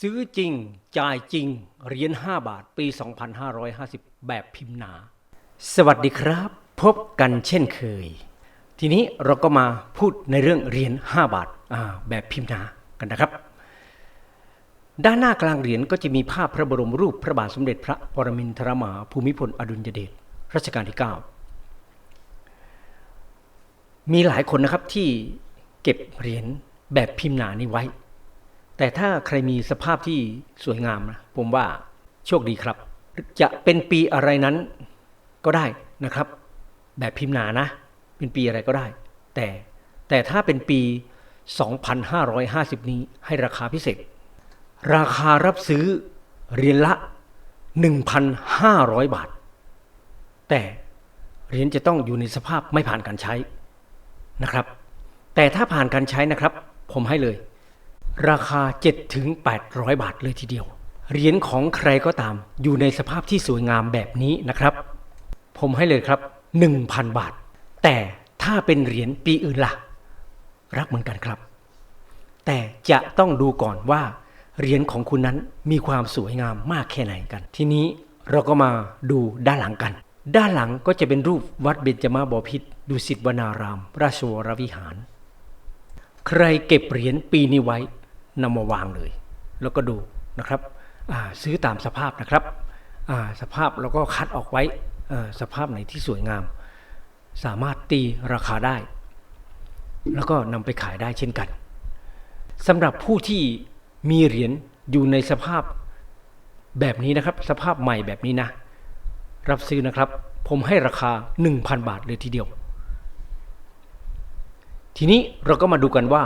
ซื้อจริง จ่ายจริงเหรียญ5บาทปี 2550 แบบพิมพ์หนา สวัสดีครับ พบกันเช่นเคย ทีนี้เราก็มาพูดในเรื่องเหรียญ5บาทอ่าแบบพิมพ์หนากันนะครับ ด้านหน้ากลางเหรียญก็จะมีภาพพระบรมรูปพระบาทสมเด็จพระปรมินทรมหาภูมิพลอดุลยเดชรัชกาลที่ 9 มีหลายคนนะครับที่เก็บเหรียญแบบพิมพ์หนานี้ไว้ แต่ถ้าใครมีสภาพที่สวยงามนะผมว่าโชคดีครับ จะเป็นปีอะไรนั้นก็ได้นะครับ แบบพิมพ์หนานะ เป็นปีอะไรก็ได้ แต่แต่ถ้าเป็นปี 2550 นี้ให้ราคาพิเศษ ราคารับซื้อเหรียญละ 1,500 บาท แต่เหรียญจะต้องอยู่ในสภาพไม่ผ่านการใช้นะครับ แต่ถ้าผ่านการใช้นะครับ ผมให้เลย ราคา 7 ถึง 800 บาทเลยทีเดียว เหรียญของใครก็ตาม อยู่ในสภาพที่สวยงามแบบนี้นะครับ ผมให้เลยครับ 1,000 บาท แต่ถ้าเป็นเหรียญปีอื่นล่ะ รับเหมือนกันครับ แต่จะต้องดูก่อนว่า เหรียญของคุณนั้นมีความสวยงามมากแค่ไหนกัน ทีนี้เราก็มาดูด้านหลังกัน ด้านหลังก็จะเป็นรูปวัดเบญจมาบพิตรดุสิตวนาราม ราชวรวิหาร ใครเก็บเหรียญปีนี้ไว้ นำมาวางเลย แล้วก็ดูนะครับซื้อตามสภาพนะครับสภาพแล้วก็คัดออกไว้สภาพไหนที่สวยงาม สามารถตีราคาได้ แล้วก็นำไปขายได้เช่นกันสำหรับผู้ที่มีเหรียญอยู่ในสภาพแบบนี้นะครับ สภาพใหม่แบบนี้นะ รับซื้อนะครับ ผมให้ราคา 1,000 บาทเลยทีเดียว ทีนี้เราก็มาดูกันว่า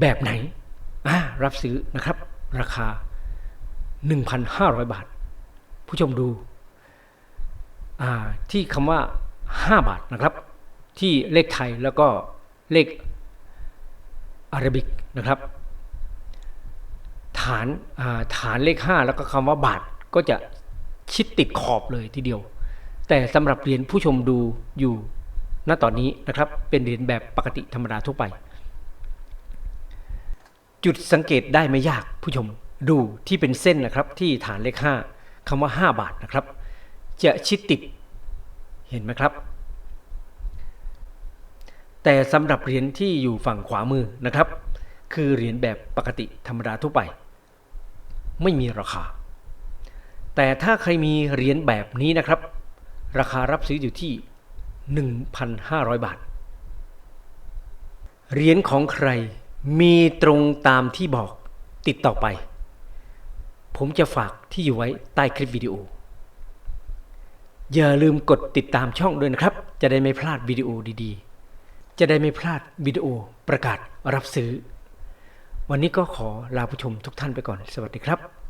แบบไหนรับซื้อนะครับ ราคา 1,500 บาท ผู้ชมดูที่คำว่า 5 บาทนะครับ ที่เลขไทยแล้วก็เลขอารบิกนะครับ ฐานาฐานเลข 5 แล้วก็คำว่าบาทก็จะชิดติดขอบเลยทีเดียว แต่สำหรับเหรียญผู้ชมดูอยู่ณตอนนี้นะครับเป็นเหรียญแบบปกติธรรมดาทั่วไป จุดสังเกตได้ไม่ยากผู้ชมดูที่เป็นเส้นนะครับที่ฐานเลข 5คำว่า 5 บาทนะครับ จะชิดติดเห็นไหมครับ แต่สำหรับเหรียญที่อยู่ฝั่งขวามือนะครับ คือเหรียญแบบปกติธรรมดาทั่วไป ไม่มีราคา แต่ถ้าใครมีเหรียญแบบนี้นะครับ ราคารับซื้ออยู่ที่ 1,500 บาทเหรียญของใคร มีตรงตามที่บอกติดต่อไป ผมจะฝากที่อยู่ไว้ใต้คลิปวิดีโอ อย่าลืมกดติดตามช่องด้วยนะครับ จะได้ไม่พลาดวิดีโอดีๆ จะได้ไม่พลาดวิดีโอประกาศรับซื้อ วันนี้ก็ขอลาผู้ชมทุกท่านไปก่อน สวัสดีครับ